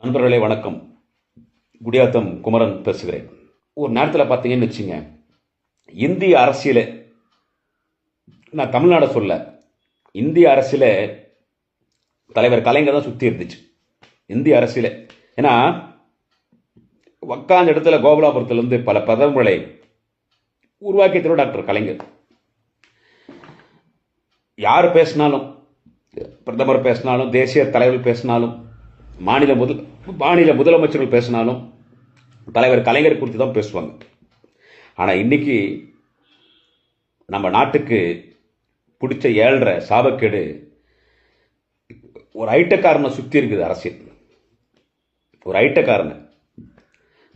நண்பர்களே வணக்கம். குடியாத்தம் குமரன் பேசுகிறேன். ஒரு நேரத்தில் பார்த்தீங்கன்னு வச்சுங்க இந்திய அரசியலை நான் தமிழ்நாடை சொல்ல இந்திய அரசியல தலைவர் கலைஞர் தான் சுற்றி இருந்துச்சு. இந்திய அரசியல. ஏன்னா உக்காந்த இடத்துல கோகுலாபுரத்துலேருந்து பல பதவிகளை உருவாக்கி தருவ டாக்டர் கலைஞர். யார் பேசினாலும் பிரதமர் பேசினாலும் தேசிய தலைவர் பேசினாலும் மாநில முதல் மாநில முதலமைச்சர்கள் பேசினாலும் தலைவர் கலைஞர் குறித்து தான் பேசுவாங்க. ஆனால் இன்னைக்கு நம்ம நாட்டுக்கு பிடிச்ச ஏழ்ற சாபக்கேடு ஒரு ஐட்டக்காரனை சுற்றி இருக்குது அரசியல். ஒரு ஐட்டக்காரனை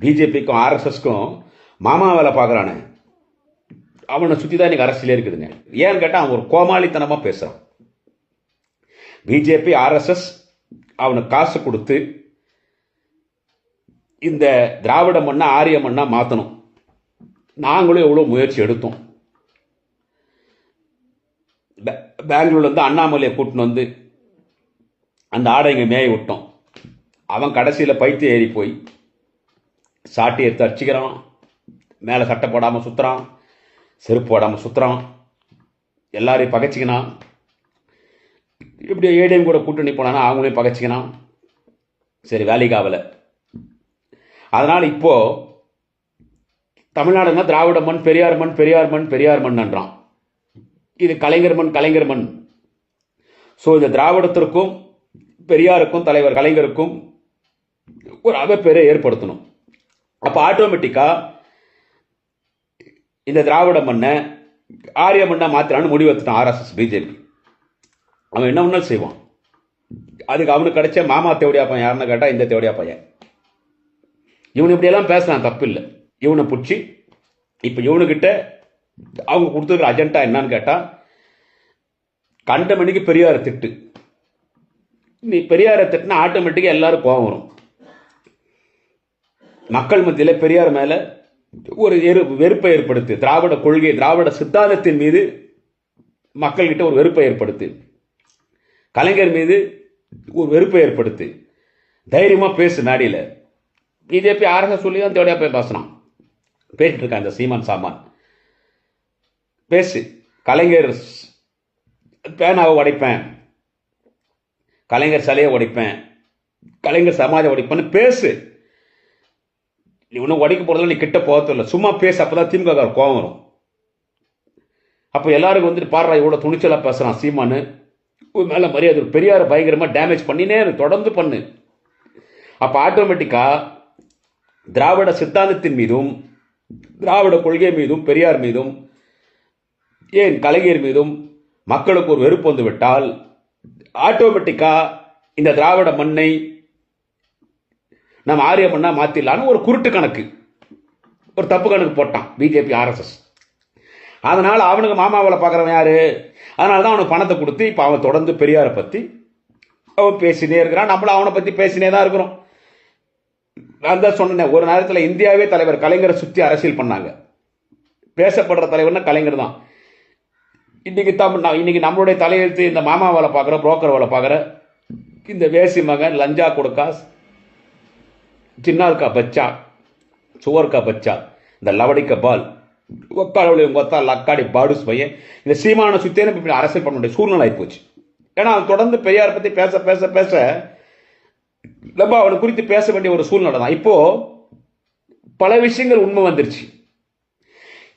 பிஜேபிக்கும் ஆர்எஸ்எஸ்க்கும் மாமா வேலை பார்க்குறானே. அவனை சுற்றி தான் இன்றைக்கி அரசியலே இருக்குதுங்க. ஏன்னு கேட்டால் அவன் ஒரு கோமாளித்தனமாக பேசுகிறான் பிஜேபி ஆர்எஸ்எஸ் அவனுக்கு காசு கொடுத்து இந்த திராவிட மண்ணை ஆரிய மண்ணா மாற்றணும் நாங்களும் எவ்வளோ முயற்சி எடுத்தோம். பெ- அண்ணாமலையை கூட்டின்னு வந்து அந்த ஆடைங்க மேய விட்டோம். அவன் கடைசியில் பைத்தியம் ஏறி போய் சாட்டி எடுத்து அடிச்சுக்கிறான். மேலே சட்டை போடாமல் சுற்றுறான் செருப்பு போடாமல் சுற்றுறான் எல்லாரையும் பகைச்சிக்கினான். இப்படி ஏடிஎம் கூட கூட்டணி போனான்னா அவங்களையும் பகைச்சிக்கணும். சரி வேலைக்கு ஆகலை. அதனால் இப்போது தமிழ்நாடுனா திராவிட மண் பெரியார் மண் பெரியார் மண் பெரியார் மண்ன்றான் இது கலைஞர் மண் கலைஞர் மண். ஸோ இந்த திராவிடத்திற்கும் பெரியாருக்கும் தலைவர் கலைஞருக்கும் ஒரு அவப்பேரை ஏற்படுத்தணும். அப்போ ஆட்டோமேட்டிக்காக இந்த திராவிட மண்ணை ஆரிய மண்ணை மாத்திரான்னு முடிவு எடுத்துட்டான் ஆர்எஸ்எஸ் பிஜேபி அவன் என்ன ஒன்றும் செய்வான். அதுக்கு அவனுக்கு கிடைச்ச மாமா தேவடியா பையன் யாருன்னு கேட்டால் இந்த தேவடியா பையன். இவன் இப்படியெல்லாம் பேசலாம் தப்பு இல்லை. இவனை பிடிச்சி இப்போ இவனுக்கிட்ட அவங்க கொடுத்துருக்குற அஜெண்டா என்னன்னு கேட்டால் கண்ட மணிக்கு பெரியாரை திட்டு. நீ பெரியாரை திட்டுனா ஆட்டோமேட்டிக்காக எல்லாரும் கோவம் வரும். மக்கள் மத்தியில் பெரியார் மேலே ஒரு எரு வெறுப்பை ஏற்படுத்து. திராவிட கொள்கை திராவிட சித்தாந்தத்தின் மீது மக்கள்கிட்ட ஒரு வெறுப்பை ஏற்படுத்து. கலைஞர் மீது ஒரு வெறுப்பை ஏற்படுத்து தைரியமாக பேசு நாடியில். பிஜேபி ஆர்எஸ்எஸ் சொல்லி தான் தேவையாக போய் பேசுனான். பேசிட்டு இருக்கான் இந்த சீமான் சாமான். பேசு கலைஞர் பேனாவை உடைப்பேன். கலைஞர் சிலையை உடைப்பேன். கலைஞர் சமாஜம் உடைப்பேன்னு பேசு. நீ ஒன்றும் உடைக்க போகிறதில்ல நீ கிட்ட போகிறதில்ல சும்மா பேசு அப்போ தான் திமுக கோவம் வரும். அப்போ எல்லாருக்கும் வந்துட்டு பாடுறா இவ்வளோ துணிச்சலாக பேசுகிறான் சீமானு. உன் மேலே மரியாதை பெரியாரை பயங்கரமாக டேமேஜ் பண்ணினே இரு, தொடர்ந்து பண்ணு. அப்போ ஆட்டோமேட்டிக்காக திராவிட சித்தாந்தத்தின் மீதும் திராவிட கொள்கை மீதும் பெரியார் மீதும் ஏன் கலைஞர் மீதும் மக்களுக்கு ஒரு வெறுப்பு வந்துவிட்டால் ஆட்டோமேட்டிக்காக இந்த திராவிட மண்ணை நம்ம ஆரிய மண்ணாக மாற்றிடலான்னு ஒரு குருட்டு கணக்கு. ஒரு தப்பு கணக்கு போட்டான் பிஜேபி ஆர்எஸ்எஸ் அதனால் அவனுக்கு மாமாவில் பார்க்குறவன் யார்? அதனால தான் அவனுக்கு பணத்தை கொடுத்து இப்போ அவன் தொடர்ந்து பெரியாரை பற்றி அவன் பேசினே இருக்கிறான். நம்மளும் அவனை பற்றி பேசினே தான் இருக்கிறோம். நான் தான் சொன்னேன் ஒரு நேரத்தில் இந்தியாவே தலைவர் கலைஞரை சுற்றி அரசியல் பண்ணாங்க. பேசப்படுற தலைவர்னா கலைஞர் தான். இன்றைக்கி தமிழ் நான் இன்னைக்கு நம்மளுடைய தலையெழுத்து இந்த மாமா வேலை பார்க்குற புரோக்கர் வேலை பார்க்குற இந்த வேசி மகன் லஞ்சா கொடுக்கா சின்னார் கா பச்சா சுவர் கா பச்சா இந்த லவடிக்க பால் ஒக்காளி ஒத்தா லக்காடி பாடுஸ் பையன். இந்த சீமான சுத்தேன இப்படி அரசியல் பண்ண வேண்டிய சூழ்நிலை ஆகிப்போச்சு ஏன்னா அவன் தொடர்ந்து பெரியார் பற்றி பேச பேச பேச நம்ம அவனை குறித்து பேச வேண்டிய ஒரு சூழ்நிலை தான். இப்போது பல விஷயங்கள் உண்மை வந்துருச்சு.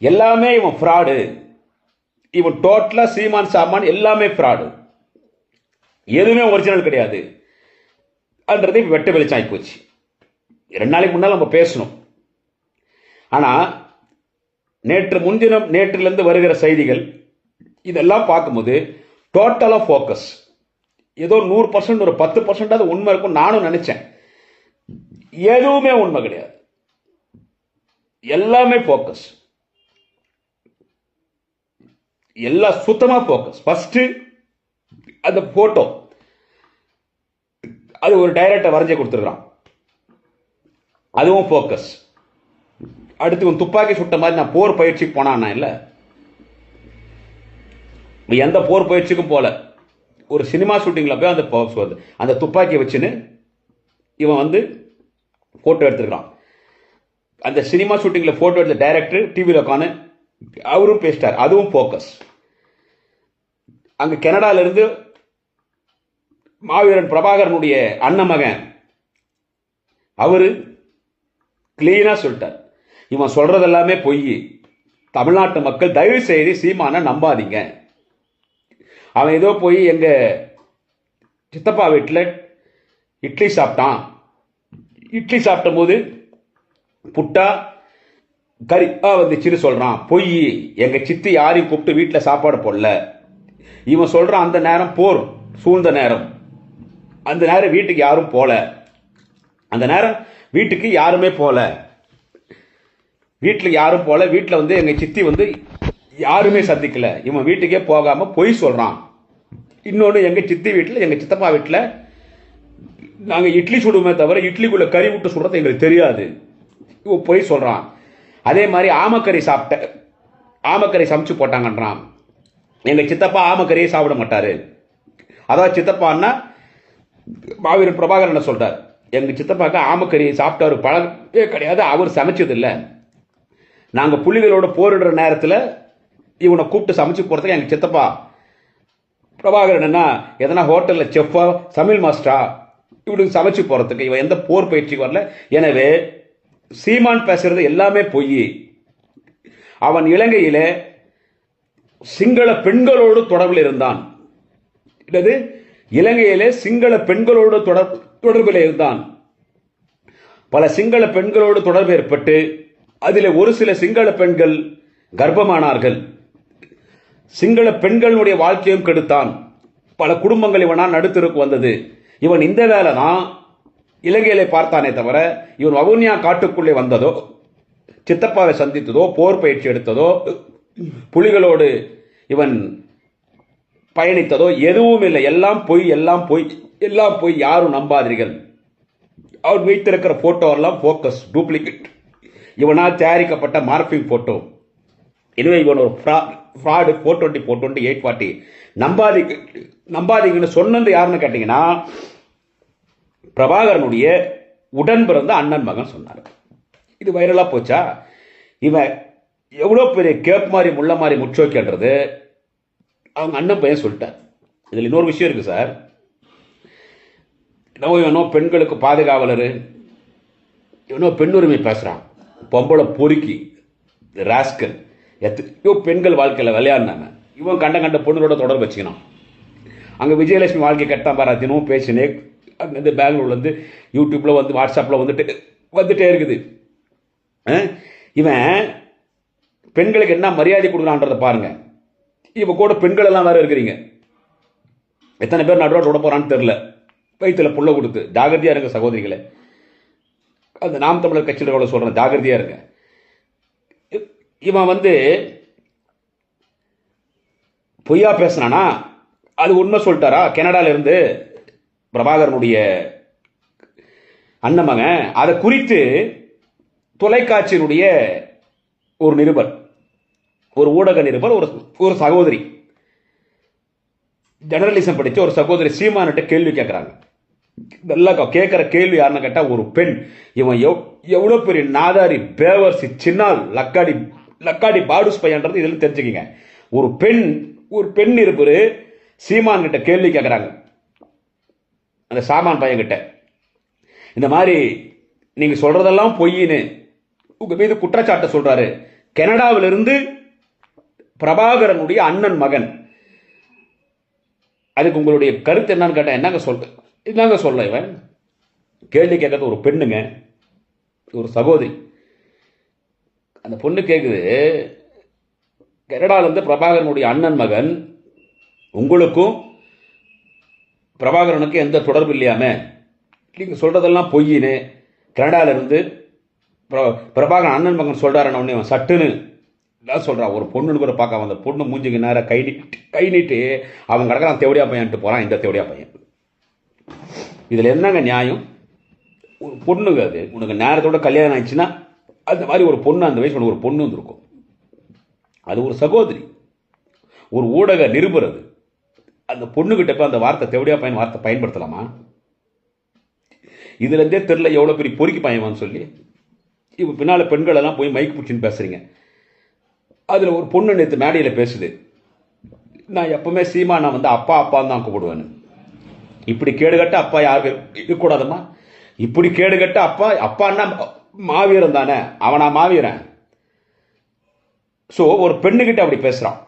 எல்லாமே இவன் ஃப்ராடு இவன் டோட்டலாக சீமான் சாமான் எல்லாமே ஃப்ராடு எதுவுமே ஒரிஜினல் கிடையாது. அன்றது இப்போ வெட்ட வெளிச்சம் ஆகி போச்சு. ரெண்டு நாளைக்கு முன்னால் நம்ம பேசணும். ஆனால் நேற்று முன்தினம் நேற்றிலிருந்து வருகிற செய்திகள் இதெல்லாம் பார்க்கும்போது டோட்டலாக ஃபோக்கஸ் ஏதோ நூறு பர்சன்ட் ஒரு பத்து பர்சன்ட் அது உண்மை இருக்கும் நானும் நினச்சேன். எதுவுமே உண்மை கிடையாது. எல்லாமே ஃபோக்கஸ் எல்லாம் சுத்தமாக ஃபோக்கஸ் ஃபஸ்ட்டு அந்த ஃபோட்டோ அது ஒரு டைரக்டர் வரைஞ்சி கொடுத்துருக்கான் அதுவும் ஃபோக்கஸ் அடுத்து இவன் துப்பாக்கி சுட்ட மாதிரி நான் போர் பயிற்சிக்கு போனான் இல்லை? எந்த போர் பயிற்சிக்கும் போல. ஒரு சினிமா ஷூட்டிங்கில் போய் அந்த ப- அந்த துப்பாக்கியை வச்சுன்னு இவன் வந்து ஃபோட்டோ எடுத்துருக்கான் அந்த சினிமா ஷூட்டிங்கில் ஃபோட்டோ எடுத்த டைரக்டர் டிவியில் உட்காந்து அவரும் பேசிட்டார். அதுவும் ஃபோக்கஸ் அங்கே கனடாலேருந்து மாவீரன் பிரபாகரனுடைய அண்ணன் மகன். அவர் கிளீனாக சொல்லிட்டார். இவன் சொல்றது எல்லாமே பொய். தமிழ்நாட்டு மக்கள் தயவு செய்து சீமான நம்பாதீங்க. அவன் ஏதோ போய் எங்க சித்தப்பா வீட்டில் இட்லி சாப்பிட்டான். இட்லி சாப்பிட்ட போது புட்டா கறி ஆ வந்துச்சுன்னு சொல்றான். பொய். எங்க சித்தி யாரையும் கூப்பிட்டு வீட்டில் சாப்பாடு போடல. இவன் சொல்றான் அந்த நேரம் போர் சூழ்ந்த நேரம். அந்த நேரம் வீட்டுக்கு யாரும் போல. அந்த நேரம் வீட்டுக்கு யாருமே போல. வீட்டில் யாரும் போல வீட்டில் வந்து எங்கள் சித்தி வந்து யாருமே சந்திக்கல. இவன் வீட்டுக்கே போகாம பொய் சொல்றான். இன்னொன்று எங்கள் சித்தி வீட்டில் எங்கள் சித்தப்பா வீட்டில் நாங்கள் இட்லி சுடுவோமே தவிர இட்லிக்குள்ள கறி விட்டு சுடுறது எங்களுக்கு தெரியாது. இவன் பொய் சொல்றான். அதே மாதிரி ஆமக்கறி சாப்பிட்ட ஆமக்கறி சமைச்சு போட்டாங்கன்றான். எங்கள் சித்தப்பா ஆமக்கறியே சாப்பிட மாட்டாரு. அதாவது சித்தப்பான்னா மாவீரன் பிரபாகரன் சொல்றார்? எங்கள் சித்தப்பாக்கு ஆமக்கறி சாப்பிட்டாரு பழக்கே கிடையாது அவர் சமைச்சது நாங்கள் நாங்க புலிகளோட போரிடுற நேரத்தில் இவனை கூப்பிட்டு சமைச்சு போகிறதுக்கு எனக்கு சித்தப்பா பிரபாகரன் என்ன எதனா ஹோட்டலில் செஃப்பா சமையல் மாஸ்டரா? இவனுக்கு சமைச்சு போகிறதுக்கு இவன் எந்த போர் பயிற்சிக்கு வரல. எனவே சீமான் பேசுறது எல்லாமே பொய். அவன் இலங்கையில் சிங்கள பெண்களோடு தொடர்பில் இருந்தான். என்னது? இலங்கையிலே சிங்கள பெண்களோடு தொடர் தொடர்பில் இருந்தான். பல சிங்கள பெண்களோடு தொடர்பு ஏற்பட்டு அதில் ஒரு சில சிங்கள பெண்கள் கர்ப்பமானார்கள். சிங்கள பெண்களுடைய வாழ்க்கையும் கெடுத்தான். பல குடும்பங்கள் இவனால் நடுத்தருக்கு வந்தது. இவன் இந்த வேலை தான் இலங்கையிலே பார்த்தானே தவிர இவன் வவுனியா காட்டுக்குள்ளே வந்ததோ சித்தப்பாவை சந்தித்ததோ போர் பயிற்சி எடுத்ததோ புலிகளோடு இவன் பயணித்ததோ எதுவும் இல்லை. எல்லாம் பொய் எல்லாம் பொய் எல்லாம் பொய் யாரும் நம்பாதீர்கள். அவர் வைத்திருக்கிற போட்டோ எல்லாம் போக்கஸ் டூப்ளிகேட் இவனால் தயாரிக்கப்பட்ட மார்பிங் போட்டோ. எனவே இவன் ஒரு fraud four twenty four twenty eight forty நம்பாதீங்க நம்பாதீங்கன்னு சொன்னது யாருன்னு கேட்டிங்கன்னா பிரபாகரனுடைய உடன் பிறந்த அண்ணன் மகன் சொன்னார். இது வைரலாக போச்சா? இவன் எவ்வளோ பெரிய கேப் மாதிரி முள்ள மாதிரி முச்சோக்கின்றது அவங்க அண்ணன் பையன் சொல்லிட்டார். இதில் இன்னொரு விஷயம் இருக்குது சார். என்னவோ இவனோ பெண்களுக்கு பாதுகாவலர். இவனோ பெண்ணுரிமை பேசுகிறான் பொம்பளை பொறுக்கி ராஸ்கல் எத்தனையோ பெண்கள் வாழ்க்கையில் விளையாடினாங்க. இவன் கண்ட கண்ட பொண்ணுகளோட தொடர்பு வச்சுக்கணும் அங்கே விஜயலட்சுமி வாழ்க்கை கெட்டான் பாரு தினமும் பேசினே அங்கேருந்து பெங்களூர்லேருந்து யூடியூப்பில் வந்து வாட்ஸ்அப்பில் வந்துட்டு வந்துட்டே இருக்குது. இவன் பெண்களுக்கு என்ன மரியாதை கொடுக்குறான்றதை பாருங்க. இவன் கூட பெண்கள் எல்லாம் வேறு இருக்கிறீங்க. எத்தனை பேர் நடுரோட விட போறான்னு தெரில வயிற்றில் புள்ள கொடுத்து ஜாகிரதையாக இருங்க சகோதரிகளை. அந்த நாம் தமிழர் கட்சியில் எவ்வளோ சொல்கிறேன் ஜாகிரதையா இருங்க. இவன் வந்து பொய்யா பேசுனானா? அது உண்மை சொல்லிட்டாரா? கனடாலேருந்து பிரபாகரனுடைய அண்ணமங்க அதை குறித்து தொலைக்காட்சியினுடைய ஒரு நிருபர் ஒரு ஊடக நிருபர் ஒரு ஒரு சகோதரி. ஜெர்னலிசம் படித்த ஒரு சகோதரி சீமானிட்ட கேள்வி கேட்குறாங்க நல்லா கேட்குற கேள்வி யாருன்னு கேட்டால் ஒரு பெண். இவன் எவ் எவ்வளோ பெரிய நாதாரி பேவர்சி சின்னால் லக்காடி லக்காடி பாடுஸ் பையன்றது இதில் தெரிஞ்சுக்கிங்க. ஒரு பெண் ஒரு பெண் இருப்பர் சீமான் கிட்ட கேள்வி கேட்குறாங்க அந்த சாமான் பையன்கிட்ட இந்த மாதிரி நீங்க சொல்றதெல்லாம் பொய்ன்னு உங்க மீது குற்றச்சாட்டை சொல்றாரு. கனடாவிலிருந்து பிரபாகரனுடைய அண்ணன் மகன். அதுக்கு உங்களுடைய கருத்து என்னன்னு கேட்டால் என்னங்க சொல்கிறேன் இதாங்க சொல்ல இவன். கேள்வி கேட்கறது ஒரு பெண்ணுங்க ஒரு சகோதரி. அந்த பொண்ணு கேட்குது கனடாவிலேருந்து பிரபாகரனுடைய அண்ணன் மகன் உங்களுக்கும் பிரபாகரனுக்கு எந்த தொடர்பு இல்லையாமே நீங்கள் சொல்கிறதெல்லாம் பொய்யின்னு கனடாவிலேருந்து பிரபாகரன் அண்ணன் மகன் சொல்கிறாரன்னு உடனே அவன் சட்டுன்னு எல்லாம் சொல்கிறான் ஒரு பொண்ணுன்னு கூட பார்க்க அந்த பொண்ணு மூஞ்சிக்கு நேரம் கை நீட்டு கை நீட்டு அவன் கிடக்கிறான் தேவடியா பையன்ட்டு போகிறான் இந்த தேவடியா பையன். இதில் என்னங்க நியாயம்? ஒரு பொண்ணுங்க அது. உனக்கு நேரத்தோட கல்யாணம் ஆயிடுச்சுன்னா அந்த மாதிரி ஒரு பொண்ணு அந்த வயசு உனக்கு ஒரு பொண்ணு வந்திருக்கும். அது ஒரு சகோதரி. ஒரு ஊடக நிருபர் அது அந்த பொண்ணுகிட்ட போய் அந்த வார்த்தை தேவடியா பையன் வார்த்தை பயன்படுத்தலாமா? இதுலேருந்தே தெரில எவ்வளோ பெரிய பொறுக்கி பயமான்னு சொல்லி. இப்போ பின்னால் பெண்கள் எல்லாம் போய் மைக் பிடிச்சின்னு பேசுகிறீங்க அதில் ஒரு பொண்ணு நேற்று மேடையில் பேசுது. நான் எப்போவுமே சீமா நான் வந்து அப்பா அப்பான்னு தான் கூப்பிடுவேன்னு. இப்படி கேடுகட்ட அப்பா யார் இருக்கக்கூடாதுமா? இப்படி கேடுகட்ட அப்பா அப்பான்னா மாவீரன் தானே? அவனா மாவீரன். ஸோ ஒரு பெண்ணுகிட்ட அப்படி பேசுகிறான்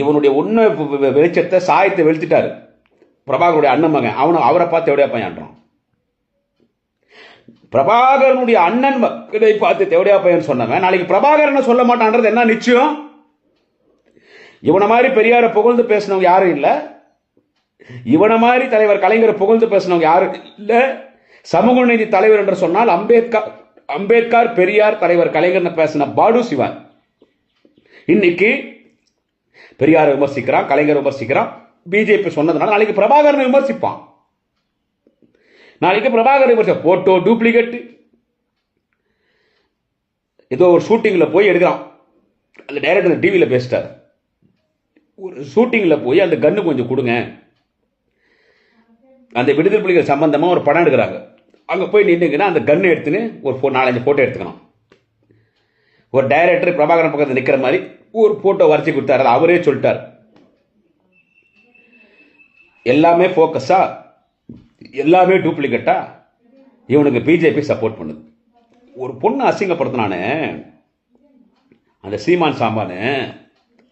இவனுடைய உண்மை வெளிச்சத்தை சாயத்தை வெளுத்துட்டாரு. பிரபாகருடைய அண்ணன் மகன். அவனை அவரை பார்த்து எவடையா பையன்றான் பிரபாகரனுடைய அண்ணன் இதை பார்த்து தேவடியா பையன் சொன்னவன். நாளைக்கு பிரபாகரனை சொல்ல மாட்டான்றது என்ன நிச்சயம்? இவனை மாதிரி பெரியாரை புகழ்ந்து பேசினவங்க யாரும் இல்லை. இவனை மாதிரி தலைவர் கலைஞரை புகழ்ந்து பேசினவங்க யாரும் இல்லை. சமூக நீதி தலைவர் என்று சொன்னால் அம்பேத்கர் அம்பேத்கர் பெரியார் தலைவர் கலைஞர் பேசின பாடு சிவன். இன்னைக்கு பெரியாரை விமர்சிக்கிறான் கலைஞர் விமர்சிக்கிறான். பிஜேபி சொன்னதுனால நாளைக்கு பிரபாகரனை விமர்சிப்பான். நாளைக்கு பிரபாகரன் விமர்சனம் போட்டோ டூப்ளிகேட் ஏதோ ஒரு ஷூட்டிங்கில் போய் எடுக்கிறான். அந்த டைரக்டர் டிவியில் பேசிட்டார். ஒரு ஷூட்டிங்கில் போய் அந்த கன்று கொஞ்சம் கொடுங்க. அந்த விடுதலை புலிகள் சம்பந்தமாக ஒரு படம் எடுக்கிறாங்க. அங்கே போய் நின்றுங்கன்னா அந்த கன்று எடுத்துன்னு ஒரு ஃபோ நாலஞ்சு ஃபோட்டோ எடுத்துக்கணும். ஒரு டைரக்டர் பிரபாகரன் பக்கத்தில் நிற்கிற மாதிரி ஒரு ஃபோட்டோ வரைச்சி கொடுத்தாரு. அதை அவரே சொல்லிட்டார். எல்லாமே ஃபோக்கஸா எல்லாமே டூப்ளிகேட்டா இவனுக்கு பிஜேபி சப்போர்ட் பண்ணுது. ஒரு பொண்ணு அசிங்கப்படுத்தினானே அந்த சீமான் சாம்பான்னு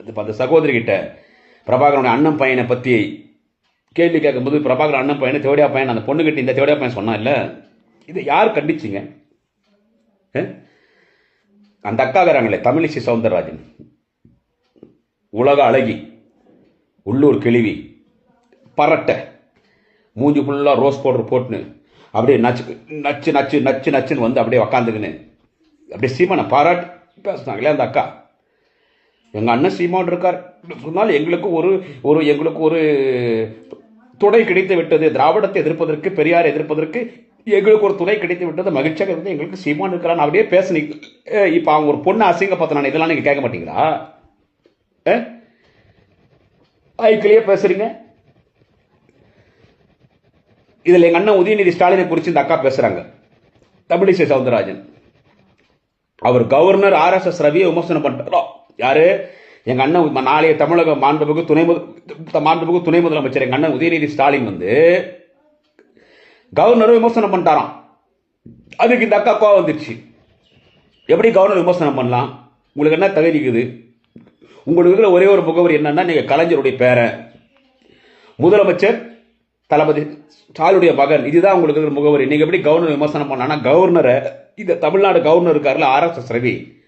அந்த சகோதரிகிட்ட பிரபாகரனுடைய அண்ணன் பையனை பற்றி கேள்வி கேட்கும்போது பிரபாகரன் அண்ணன் பையனை தேவடியா பையன் அந்த பொண்ணுக்கிட்ட இந்த தேவடியா பையன் சொன்னான் இல்லை? இதை யார் கண்டிச்சிங்க? அந்த அக்காகிறாங்களே தமிழிசை சவுந்தரராஜன். உலக அழகி உள்ளூர் கிழிவி பரட்டை. மூஞ்சி ஃபுல்லாக ரோஸ் பவுடர் போட்டுன்னு அப்படியே நச்சு நச்சு நச்சு நச்சு நச்சுன்னு வந்து அப்படியே உக்காந்துக்கின்னு. அப்படியே சீமானை பாராட்டி பேசுனாங்களே அந்த அக்கா? எங்கள் அண்ணன் சீமான் இருக்கார். சொன்னால் எங்களுக்கு ஒரு ஒரு எங்களுக்கு ஒரு துணை கிடைத்து விட்டது. திராவிடத்தை எதிர்ப்பதற்கு பெரியாரை எதிர்ப்பதற்கு எங்களுக்கு ஒரு துணை கிடைத்து விட்டது. மகிழ்ச்சியாக இருந்தது எங்களுக்கு சீமான் இருக்கிறான் அப்படியே பேசுனீங்க இப்போ அவங்க ஒரு பொண்ணை அசிங்கப்படுத்தினான். இதெல்லாம் நீங்கள் கேட்க மாட்டீங்களா? ஐக்கிலேயே பேசுறீங்க. இதில் எங்கள் அண்ணன் உதயநிதி ஸ்டாலினை குறித்து இந்த அக்கா பேசுகிறாங்க தமிழிசை சவுந்தரராஜன். அவர் கவர்னர் ஆர்எஸ்எஸ் ரவியை விமர்சனம் பண்ணுறோம் யாரு? எங்க அண்ணன் நாளைய தமிழக மாண்புமிகு துணை முத- மாண்புமிகு துணை முதலமைச்சர் எங்க அண்ணன் உதயநிதி ஸ்டாலின் வந்து கவர்னரும் விமர்சனம் பண்ணிட்டாராம். அதுக்கு இந்த அக்கா கோவம் வந்துருச்சு. எப்படி கவர்னர் விமர்சனம் பண்ணலாம்? உங்களுக்கு என்ன தகுதி இருக்குது? உங்களுக்கு இருக்கிற ஒரே ஒரு முகவரி என்னன்னா நீங்க கலைஞருடைய பேரை. முதலமைச்சர் தளபதி ஸ்டாலுடைய மகன். இதுதான் உங்களுக்கு முகவரி. நீங்க எப்படி கவர்னர் விமர்சனம் பண்ணான்னா கவர்னரை இந்த தமிழ்நாடு கவர்னர் இருக்காருல்ல ஆர்எஸ்எஸ் ரவி.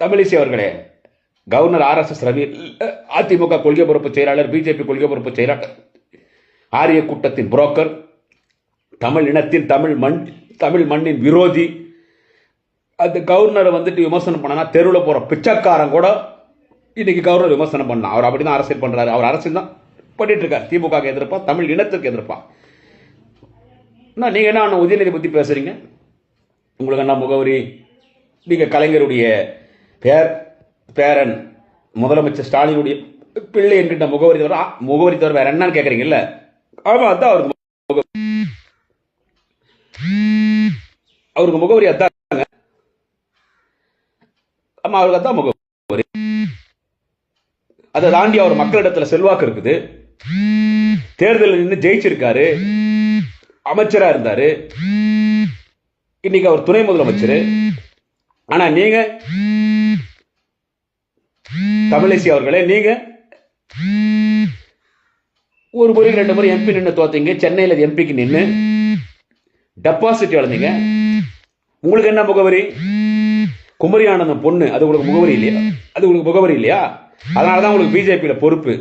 தமிழிசை அவர்களே கவர்னர் ஆர்எஸ்எஸ் ரவி அதிமுக கொள்கை பொறுப்பு செயலாளர் பிஜேபி கொள்கை பொறுப்பு செயலாளர் ஆரிய கூட்டத்தின் புரோக்கர் தமிழ் இனத்தின் தமிழ் மண் தமிழ் மண்ணின் விரோதி. அந்த கவர்னரை வந்துட்டு விமர்சனம் பண்ணனா தெருவில் போற பிச்சைக்காரன் கூட இன்னைக்கு கவர்னர் விமர்சனம் பண்ணான் அவர் அப்படிதான் அரசியல் பண்றாரு. அவர் அரசியல் தான் பண்ணிட்டு இருக்கார் திமுக க்கு எதிர்ப்பா தமிழ் இனத்துக்கு எதிர்ப்பா. அண்ணா, நீங்க என்ன உதயநிதி பத்தி பேசுறீங்க? உங்களுக்கு என்ன முகவரி நீங்க கலைஞருடைய பேர் பேரன் முதலமைச்சர் ஸ்டாலினுடைய பிள்ளை என்கின்ற முகவரி தவிர முகவரி தவிர வேற என்னன்னு கேட்குறீங்கல்ல ஆமா அதான் அவருக்கு முகவரி. அவருக்கு முகவரி அதான். ஆமா அவருக்கு அதான் முகவரி. அதை தாண்டி அவர் மக்களிடத்துல செல்வாக்கு இருக்குது. தேர்தலில் நின்று ஜெயிச்சிருக்காரு. அமைச்சரா இருந்தாரு. இன்னைக்கு அவர் துணை முதலமைச்சர். ஆனா நீங்க தமிழிசை அவர்களே நீங்க? ஒரு முறை ரெண்டு முறை எம்பி நின்று தோத்தீங்க சென்னையில் எம்பிக்கு நின்று டெபாசிட் இழந்தீங்க உங்களுக்கு என்ன முகவரி? குமரி ஆனந்தம் பொண்ணு. அது உங்களுக்கு முகவரி இல்லையா? அது உங்களுக்கு முகவரி இல்லையா? அதனால தான் உங்களுக்கு பிஜேபியில பொறுப்பு.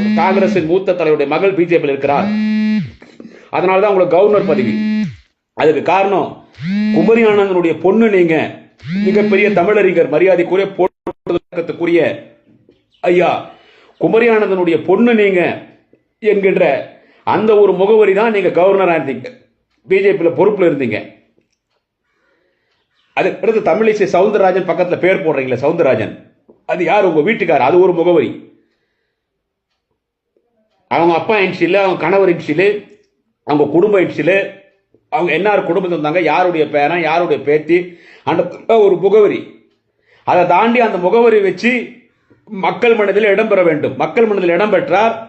ஒரு காங்கிரசின் மூத்த தலைவருடைய மகள் பிஜேபியில் இருக்கிறார். அதனால தான் உங்களுக்கு கவர்னர் பதவி. அதுக்கு காரணம் குமரி ஆனந்தனுடைய பொண்ணு நீங்க. மிகப்பெரிய தமிழறிஞர் மரியாதைக்குரிய போட்டுக்குரிய ஐயா குமரியானந்தனுடைய பொண்ணு நீங்க என்கின்ற அந்த ஒரு முகவரி தான் நீங்க கவர்னரா இருந்தீங்க. பிஜேபியில் பொறுப்பில் இருந்தீங்க. அதுக்கு அடுத்து தமிழிசை சவுந்தரராஜன் பக்கத்தில் பேர் போடுறீங்களே சவுந்தரராஜன். அது யார்? உங்க வீட்டுக்கார் அது ஒரு முகவரி. அவங்க அப்பா இன்சியில் அவங்க கணவர் இன்சியில் அவங்க குடும்ப இன்சியில் அவங்க என்னார் குடும்பத்தில் இருந்தாங்க. யாருடைய பேரன் யாருடைய பேத்தி அந்த ஒரு முகவரி. அதை தாண்டி அந்த முகவரி வச்சு மக்கள் மனதில் இடம்பெற வேண்டும். மக்கள் மனதில் இடம்பெற்றார்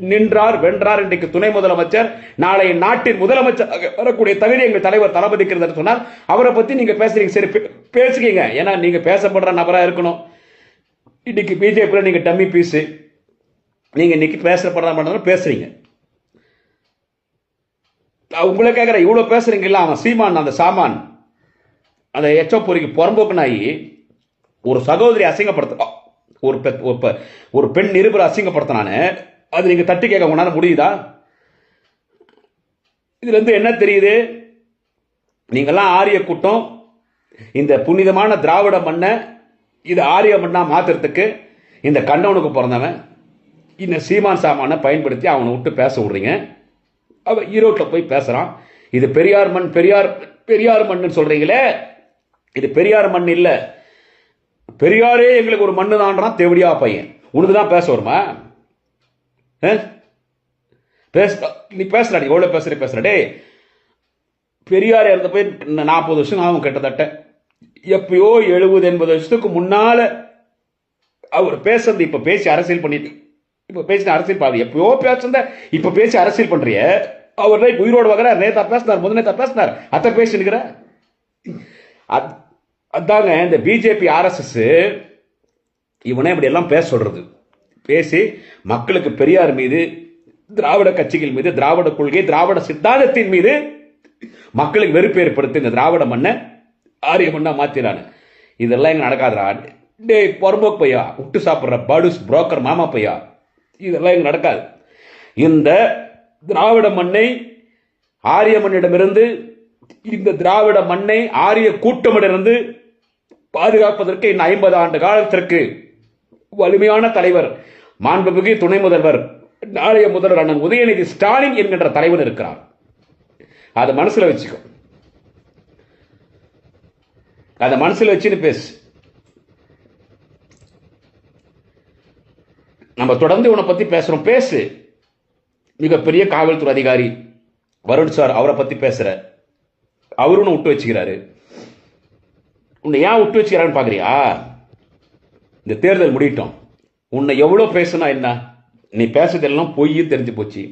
நின்றார் வென்றார் இன்றைக்கு துணை முதலமைச்சர் நாளை நாட்டின் முதலமைச்சர் வரக்கூடிய தகுதி எங்கள் தலைவர் தளபதிக்கிறது சொன்னால் அவரை பத்தி நீங்க பேசுறீங்க. சரி பே- பேசுறீங்க ஏன்னா நீங்க பேசப்படுற நபரா இருக்கணும். இன்னைக்கு பிஜேபியில் நீங்க டம்மி பீஸு. நீங்க இன்னைக்கு பேசப்படுற பேசுறீங்க. உங்களை கேட்குற இவ்வளோ பேசுறீங்களா அவன் சீமான் அந்த சாமான். அந்த எச்சோ பொறிக்கு புறம்போக்குனாயி ஒரு சகோதரி அசிங்கப்படுத்த ஒரு ஒரு பெ- ஒரு பெண் நிருபரை அசிங்கப்படுத்தினானே அது நீங்க தட்டி கேட்க உங்களால முடியுதா? இதுல இருந்து என்ன தெரியுது? நீங்கெல்லாம் ஆரிய கூட்டம் இந்த புனிதமான திராவிட மண்ணை இது ஆரிய மண்ணா மாத்துறதுக்கு இந்த கண்டவனுக்கு பிறந்தவன் இந்த சீமான் சாமானை பயன்படுத்தி அவனை விட்டு பேச விடுறீங்க. அவன் ஈரோட்டில் போய் பேசுகிறான் இது பெரியார் மண் பெரியார் பெரியார் மண்ணுன்னு சொல்கிறீங்களே இது பெரியார் மண் இல்லை. பெரியாரே எங்களுக்கு ஒரு மண்ணு தான்றான் தேவடியா பையன். உனக்கு தான் பேச வருமா? ஆ? பேச நீ பேசுறா நீ எவ்வளோ பேசுற பேசுற. டேய் பெரியார் இறந்த போய் நாற்பது வருஷம் ஆகும் கிட்டத்தட்ட. எப்பயோ எழுபது எண்பது வருஷத்துக்கு முன்னால அவர் பேசுறது இப்ப பேசி அரசியல் பண்ணிட்டு இப்ப பேசின அரசியல் பாரு எப்பயோ பேசுறத இப்ப பேசி அரசியல் பண்றிய. அவர் உயிரோடு வகர நேத்தா பேசினார் முதல் நேத்தா பேசினார். அத்தை பேசினுக்கிற அத்- அதாங்க இந்த பிஜேபி ஆர்எஸ்எஸ் இவனே இப்படி எல்லாம் பேச சொல்றது. பேசி மக்களுக்கு பெரியார் மீது திராவிட கட்சிகள் மீது திராவிட கொள்கை திராவிட சித்தாந்தத்தின் மீது மக்களுக்கு வெறுப்பு ஏற்படுத்தி இந்த திராவிட மண்ணை ஆரிய மண்ணா மாத்திரானு இதெல்லாம் எங்க நடக்காதுடா. டேய் பொறம்போக்கு பையா விட்டு சாப்பிட்ற படுஸ் புரோக்கர் மாமா பையா இதெல்லாம் எங்க நடக்காது. இந்த திராவிட மண்ணை ஆரிய மண்ணிடமிருந்து இந்த திராவிட மண்ணை ஆரிய கூட்டமிடமிருந்து பாதுகாப்பதற்கு இன்னும் ஐம்பது ஆண்டு காலத்திற்கு வலிமையான தலைவர் மாண்புமிகு துணை முதல்வர் நாளைய முதல்வர் அண்ணன் உதயநிதி ஸ்டாலின் என்கின்ற தலைவர் இருக்கிறார். அதை மனசுல வச்சுக்கோ. அதை மனசுல வச்சுன்னு பேசு. நம்ம தொடர்ந்து உன்னை பத்தி பேசுறோம். பேசு. மிகப்பெரிய காவல்துறை அதிகாரி வருண் சார் அவரை பத்தி பேசுற. அவருன்னு விட்டு வச்சுக்கிறாரு. உன்னை ஏன் விட்டு வச்சுக்கிறான்னு பார்க்குறியா இந்த தேர்தல் முடியட்டும். உன்னை எவ்வளோ பேசுனா என்ன? நீ பேசுறதெல்லாம் பொய் தெரிஞ்சு போச்சு.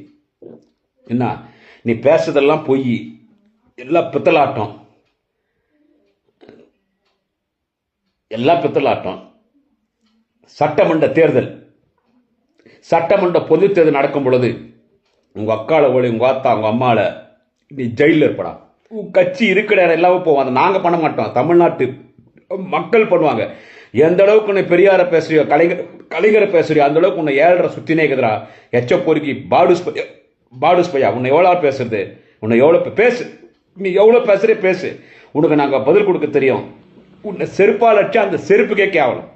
என்ன? நீ பேசுறதெல்லாம் பொய். எல்லாம் பித்தலாட்டம். எல்லாம் பித்தலாட்டம். சட்டமன்ற தேர்தல். சட்டமன்ற பொது தேர்தல் நடக்கும் பொழுது உங்கள் அக்கால ஓடி உங்கள் ஆத்தா உங்கள் அம்மாவில் நீ ஜெயிலில் இருப்படா. உன் கட்சி இருக்கிற இடம் எல்லாமே போவோம் அதை நாங்கள் பண்ண மாட்டோம். தமிழ்நாட்டு மக்கள் பண்ணுவாங்க. எந்த அளவுக்கு உன்னை பெரியார பேசுறியோ கலைஞர் கலைஞரை பேசுறியோ அந்த அளவுக்கு உன்னை ஏழரை சுத்தினே இருக்குதுடா. எச்ச பொறுக்கி பாடுஸ் பாடுஸ் பையா உன்னை எவ்வளோ பேசுறது? உன்னை எவ்வளோ பேசு. நீ எவ்வளோ பேசுறே பேசு. உனக்கு நாங்கள் பதில் கொடுக்க தெரியும். உன்னை செருப்பால் அடிச்சா அந்த செருப்புக்கே கேவலம்